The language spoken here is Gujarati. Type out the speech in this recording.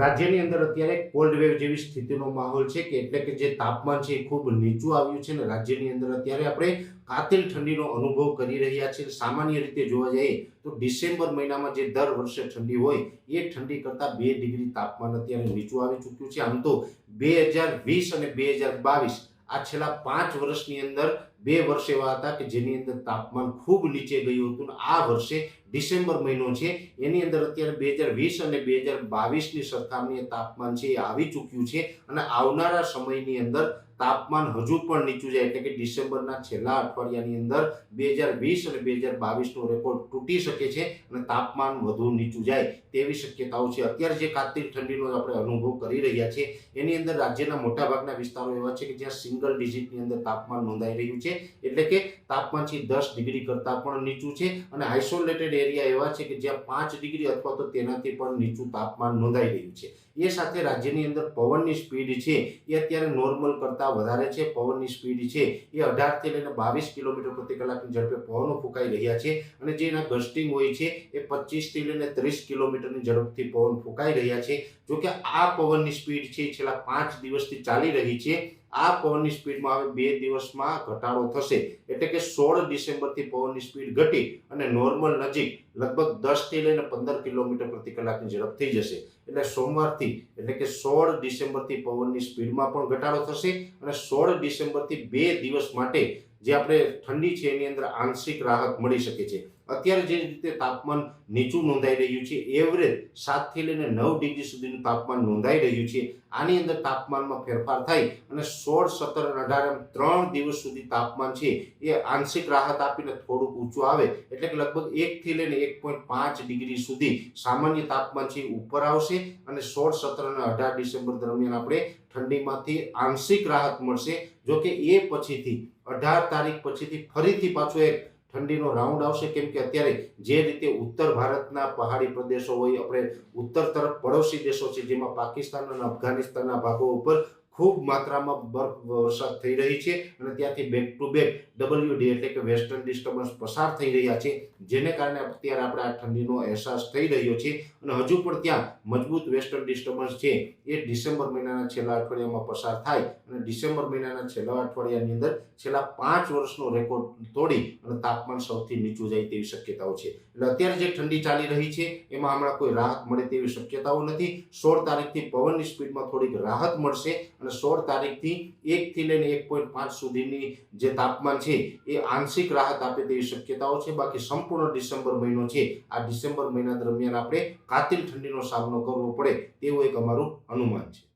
રાજ્યની અંદર અત્યારે કોલ્ડ વેવ જેવી સ્થિતિનો માહોલ છે કે એટલે કે જે તાપમાન છે એ ખૂબ નીચું આવ્યું છે ને રાજ્યની અંદર અત્યારે આપણે કાતિલ ઠંડીનો અનુભવ કરી રહ્યા છીએ. સામાન્ય રીતે જોવા જઈએ તો ડિસેમ્બર મહિનામાં જે દર વર્ષે ઠંડી હોય એ ઠંડી કરતાં બે ડિગ્રી તાપમાન અત્યારે નીચું આવી ચૂક્યું છે. આમ તો બે હજાર વીસ અને બે હજાર બાવીસ આ છેલ્લા પાંચ વર્ષની અંદર બે વર્ષ એવા હતા કે જેની અંદર તાપમાન ખૂબ નીચે ગયું હતું આ વર્ષે ડિસેમ્બર મહિનો છે. એની અંદર અત્યારે બે હજાર વીસ અને બે હજાર બાવીસની સરખામણીએ તાપમાન છે એ આવી ચૂક્યું છે અને આવનારા સમયની અંદર તાપમાન હજુ પણ નીચું જાય એટલે કે ડિસેમ્બરના છેલ્લા અઠવાડિયાની અંદર બે હજાર વીસ અને બે હજાર બાવીસનો રેકોર્ડ તૂટી શકે છે અને તાપમાન વધુ નીચું જાય તેવી શક્યતાઓ છે. અત્યારે જે કાતિલ ઠંડીનો આપણે અનુભવ કરી રહ્યા છે એની અંદર રાજ્યના મોટાભાગના વિસ્તારો એવા છે કે જ્યાં સિંગલ ડિજિટની અંદર તાપમાન નોંધાઈ રહ્યું છે. એટલે કે તાપમાન છે દસ ડિગ્રી કરતાં પણ નીચું છે. અને આઇસોલેટેડ એરિયા એવા છે કે જ્યાં પાંચ ડિગ્રી અથવા તો તેનાથી પણ નીચું તાપમાન નોંધાઈ રહ્યું છે. એ સાથે રાજ્યની અંદર પવનની સ્પીડ છે, એ અત્યારે નોર્મલ કરતાં વધારે છે. પવનની સ્પીડ છે, એ અઢારથી લઈને બાવીસ કિલોમીટર પ્રતિ કલાકની ઝડપે પવનો ફૂંકાઈ રહ્યા છે અને જે એના ગસ્ટિંગ હોય છે, એ પચીસથી લઈને ત્રીસ કિલોમીટરની ઝડપથી પવન ફૂંકાઈ રહ્યા છે. જોકે આ પવનની સ્પીડ છે છેલ્લા પાંચ દિવસથી ચાલી રહી છે. આ પવનની સ્પીડમાં હવે બે દિવસમાં ઘટાડો થશે. એટલે કે સોળ ડિસેમ્બરથી પવનની સ્પીડ ઘટી અને નોર્મલ નજીક લગભગ દસથી લઈને પંદર કિલોમીટર પ્રતિ કલાકની ઝડપ થઈ જશે. એટલે સોમવારથી, એટલે કે સોળ ડિસેમ્બરથી પવનની સ્પીડમાં પણ ઘટાડો થશે અને સોળ ડિસેમ્બરથી બે દિવસ માટે જે આપણે ઠંડી છે, એની અંદર આંશિક રાહત મળી શકે છે. અત્યારે જે રીતે તાપમાન નીચું નોંધાઈ રહ્યું છે એવરેજ સાતથી લઈને નવ ડિગ્રી સુધીનું તાપમાન નોંધાઈ રહ્યું છે. આની અંદર તાપમાનમાં ફેરફાર થાય અને સોળ, સત્તર અને અઢાર એમ ત્રણ દિવસ સુધી તાપમાન છે, એ આંશિક રાહત આપીને થોડુંક ઊંચું આવે. એટલે કે લગભગ એકથી લઈને એક પોઈન્ટ પાંચ ડિગ્રી સુધી સામાન્ય તાપમાન છે ઉપર આવશે અને સોળ, સત્તર અને અઢાર ડિસેમ્બર દરમિયાન આપણે ઠંડીમાંથી આંશિક રાહત મળશે. જો કે એ પછીથી અઢાર તારીખ પછીથી ફરીથી પાછો એક ઠંડીનો રાઉન્ડ આવશે. કેમ કે અત્યારે જે રીતે ઉત્તર ભારતના પહાડી પ્રદેશો હોય, આપણે ઉત્તર તરફ પડોશી દેશો છે, જેમાં પાકિસ્તાન અને અફઘાનિસ્તાનના ભાગો ઉપર ખૂબ માત્રામાં બરફ વરસાદ થઈ રહી છે અને ત્યાંથી બેક ટુ બેક ડબલ્યુડી એટલે કે વેસ્ટર્ન ડિસ્ટર્બન્સ પસાર થઈ રહ્યા છે, જેને કારણે અત્યારે આપણે આ ઠંડીનો અહેસાસ થઈ રહ્યો છે અને હજુ પણ ત્યાં મજબૂત વેસ્ટર્ન ડિસ્ટર્બન્સ છે. એ ડિસેમ્બર મહિનાના છેલ્લા અઠવાડિયામાં પસાર થાય અને ડિસેમ્બર મહિનાના છેલ્લા અઠવાડિયાની અંદર છેલ્લા પાંચ વર્ષનો રેકોર્ડ તોડી અને તાપમાન સૌથી નીચું જાય તેવી શક્યતાઓ છે. એટલે અત્યારે જે ઠંડી ચાલી રહી છે, એમાં હમણાં કોઈ રાહત મળે તેવી શક્યતાઓ નથી. સોળ તારીખથી પવનની સ્પીડમાં થોડીક રાહત મળશે અને સોળ તારીખથી એકથી લઈને એક પોઈન્ટ પાંચ સુધીની જે તાપમાન છે એ આંશિક રાહત આપે તેવી શક્યતાઓ છે. બાકી સંપૂર્ણ ડિસેમ્બર મહિનો છે, આ ડિસેમ્બર મહિના દરમિયાન આપણે કાતિલ ઠંડીનો સામનો કરવો પડે તેવું એક અમારું અનુમાન છે.